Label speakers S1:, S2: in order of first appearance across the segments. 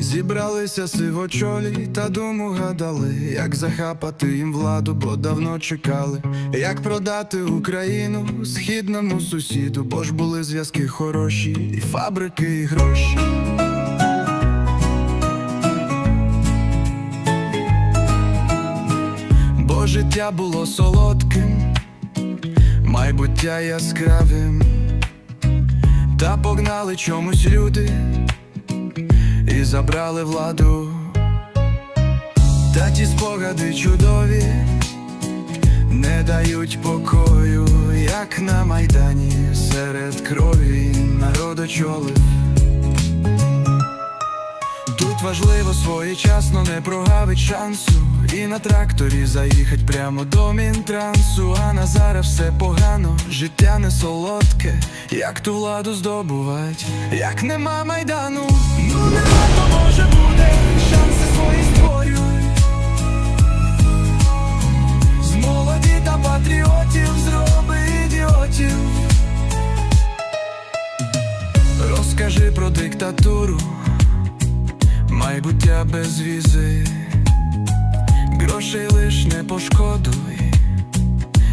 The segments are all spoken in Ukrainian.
S1: Зібралися сивочолі та думу гадали, як захапати їм владу, бо давно чекали, як продати Україну східному сусіду, бо ж були зв'язки хороші, і фабрики, і гроші. Бо життя було солодким, майбуття яскравим, та погнали чомусь люди і забрали владу. Та ті спогади чудові не дають покою, як на майдані серед крові народ очолив. Тут важливо своєчасно не прогавить шансу І на тракторі заїхать прямо до мінтрансу А на зараз все погано, життя не солодке Як ту владу здобувать, як нема майдану Може буде, шанси свої створюй. З молоді та патріотів зроби Розкажи про диктатуру. Майбуття без візи, грошей лиш не пошкодуй,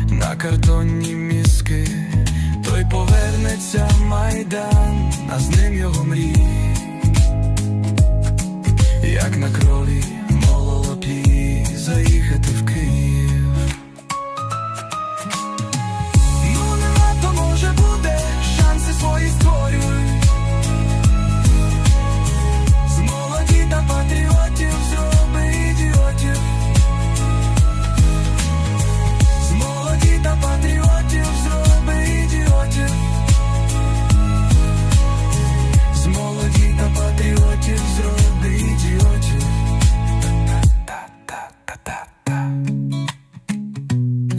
S1: на картонні мізки, той повернеться майдан, а з ним його мрії,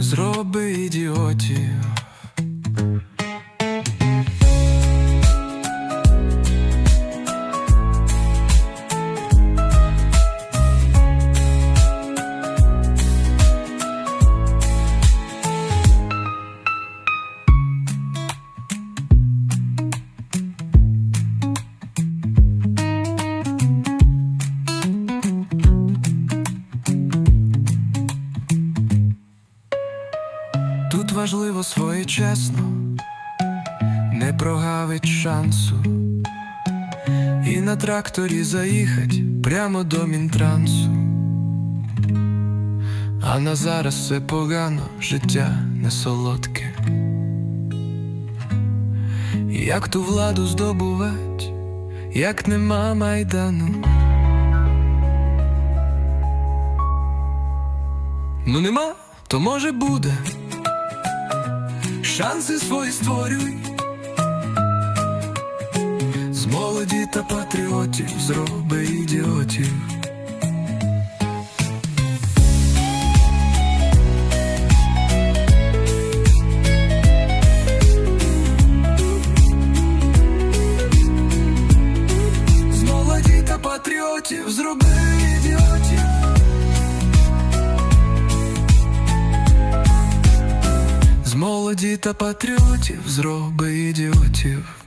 S1: Зроби ідіотів. Тут важливо своєчесно, не прогавить шансу. І на тракторі заїхать прямо до мінтрансу. А на зараз все погано, життя не солодке. Як ту владу здобувать, як нема майдану. Ну нема, то може буде. Шанси свої створюй. З молоді та патріотів зроби ідіотів. З молоді та патріотів зроби З молоді та патріотів зроби ідіотів.